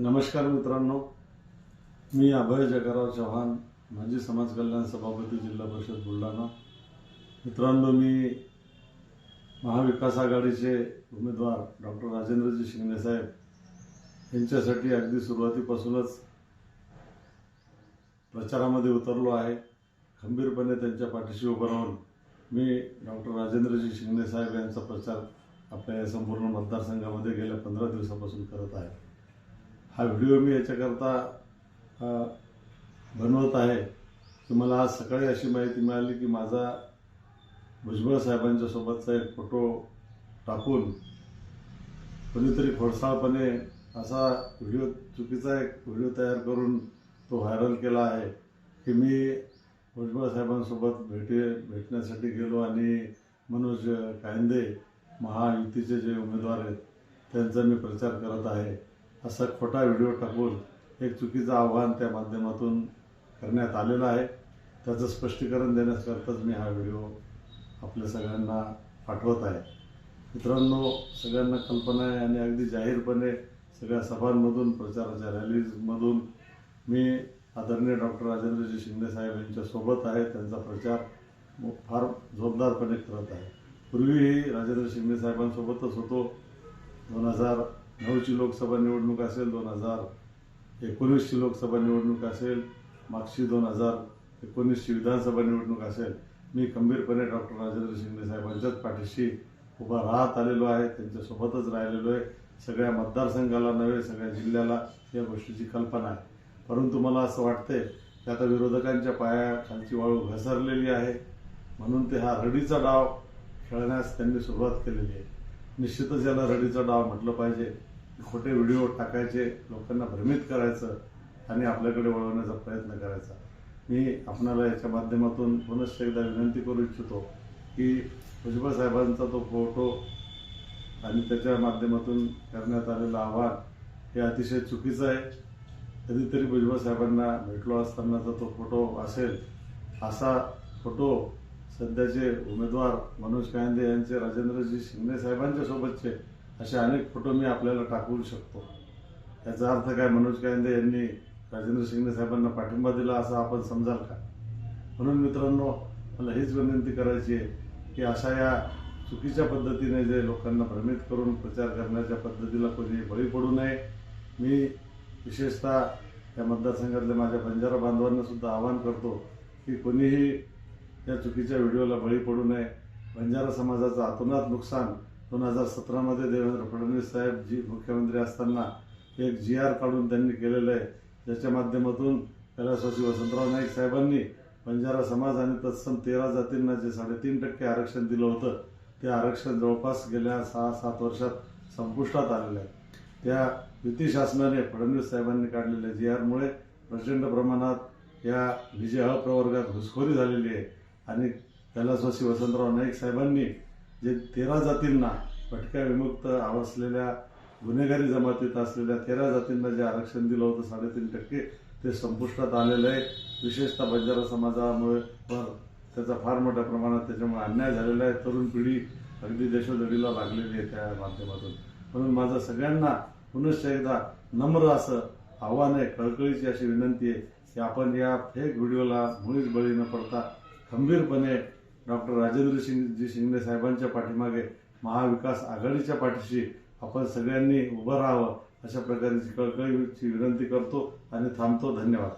नमस्कार मित्रांनो. मी अभय जगराव चव्हाण माजी समाज कल्याण सभापती जिल्हा परिषद बुलढाणा. मित्रांनो मी महाविकास आघाडीचे उमेदवार डॉक्टर राजेंद्रजी शिंगणे साहेब यांच्यासाठी अगदी सुरुवातीपासूनच प्रचारामध्ये उतरलो आहे. खंबीरपणे त्यांच्या पाठीशी उभं राहून मी डॉक्टर राजेंद्रजी शिंगणे साहेब यांचा प्रचार आपल्या या संपूर्ण मतदारसंघामध्ये गेल्या पंधरा दिवसापासून करत आहे. हा व्हिडिओ मी याच्याकरता बनवत आहे. तुम्हाला आज सकाळी अशी माहिती मिळाली की माझा भुजबळ साहेबांच्या सोबतचा एक फोटो टाकून कोणीतरी खोडसाळपणे असा व्हिडिओ चुकीचा एक व्हिडिओ तयार करून तो व्हायरल केला आहे की मी भुजबळ साहेबांसोबत भेटे भेटण्यासाठी गेलो आणि मनोज कायंदे महायुतीचे जे उमेदवार आहेत त्यांचा मी प्रचार करत आहे. असा खोटा व्हिडिओ टाकून एक चुकीचं आव्हान त्या माध्यमातून करण्यात आलेलं आहे. त्याचं स्पष्टीकरण देण्याकरताच मी हा व्हिडिओ आपल्या सगळ्यांना पाठवत आहे. मित्रांनो सगळ्यांना कल्पना आहे आणि अगदी जाहीरपणे सगळ्या सभांमधून प्रचाराच्या रॅलीजमधून मी आदरणीय डॉक्टर राजेंद्रजी शिंदे साहेब यांच्यासोबत आहे. त्यांचा प्रचार फार जोरदारपणे करत आहे. पूर्वीही राजेंद्र शिंदे साहेबांसोबतच होतो. दोन हजार नऊची लोकसभा निवडणूक असेल दोन हजार एकोणीसची लोकसभा निवडणूक असेल मागची दोन हजार एकोणीसची विधानसभा निवडणूक असेल मी खंबीरपणे डॉक्टर राजेंद्र शिंदे साहेबांच्याच पाठीशी उभा राहत आलेलो आहे त्यांच्यासोबतच राहिलेलो आहे. सगळ्या मतदारसंघाला नव्हे सगळ्या जिल्ह्याला या गोष्टीची कल्पना आहे. परंतु मला असं वाटतंय की आता विरोधकांच्या पायाखालची वाळू घसरलेली आहे. म्हणून ते हा रडीचा डाव खेळण्यास त्यांनी सुरुवात केलेली आहे. निश्चितच याला रडीचा डाव म्हटलं पाहिजे. खोटे व्हिडिओ टाकायचे लोकांना भ्रमित करायचं आणि आपल्याकडे वळवण्याचा प्रयत्न करायचा. मी आपणाला याच्या माध्यमातून पुनश्च एकदा विनंती करू इच्छितो की भुजबळ साहेबांचा तो फोटो आणि त्याच्या माध्यमातून करण्यात आलेलं आव्हान हे अतिशय चुकीचं आहे. कधीतरी भुजबळ साहेबांना भेटलो असतानाचा तो फोटो असेल असा फोटो सध्याचे उमेदवार मनोज कायंदे यांचे राजेंद्रजी शिंदे साहेबांच्या सोबतचे असे अनेक फोटो मी आपल्याला टाकवू शकतो. याचा अर्थ काय? मनोज कायंदे यांनी राजेंद्र शिंगणे साहेबांना पाठिंबा दिला असं आपण समजाल का? म्हणून मित्रांनो मला हीच विनंती करायची आहे की अशा या चुकीच्या पद्धतीने जे लोकांना भ्रमित करून प्रचार करण्याच्या पद्धतीला कोणी बळी पडू नये. मी विशेषतः या मतदारसंघातल्या माझ्या बंजारा बांधवांना सुद्धा आवाहन करतो की कोणीही या चुकीच्या व्हिडिओला बळी पडू नये. बंजारा समाजाचं अतोनात नुकसान दोन हजार सतरामध्ये देवेंद्र फडणवीस साहेब जी मुख्यमंत्री असताना एक जी आर काढून त्यांनी केलेलं आहे. ज्याच्या माध्यमातून कैलासवासी वसंतराव नाईक साहेबांनी बंजारा समाज आणि तत्सम तेरा जातींना जे साडेतीन टक्के आरक्षण दिलं होतं ते आरक्षण जवळपास गेल्या सहा सात वर्षात संपुष्टात आलेलं आहे. त्या युती शासनाने फडणवीस साहेबांनी काढलेल्या जी आरमुळे प्रचंड प्रमाणात या विजय प्रवर्गात घुसखोरी झालेली आहे आणि कैलासवासी वसंतराव नाईक साहेबांनी जे तेरा जातींना भटक्या विमुक्त असलेल्या गुन्हेगारी जमातीत असलेल्या तेरा जातींना जे आरक्षण दिलं होतं साडेतीन टक्के ते संपुष्टात आलेलं आहे. विशेषतः बंजारा समाजामुळे वर त्याचा फार मोठ्या प्रमाणात त्याच्यामुळे अन्याय झालेला आहे. तरुण पिढी अगदी देशोधडीला लागलेली आहे त्या माध्यमातून. म्हणून माझं सगळ्यांना पुनश्च एकदा नम्र असं आव्हान आहे कळकळीची अशी विनंती आहे की आपण या फेक व्हिडिओला मुळीच बळी न पडता खंबीरपणे डॉक्टर राजेंद्र शिंदे शिंदे साहेबांच्या पाठीमागे महाविकास आघाडीच्या पाठीशी आपण सगळ्यांनी उभं राहावं अशा प्रकारची कळकळीची विनंती करतो आणि थांबतो. धन्यवाद.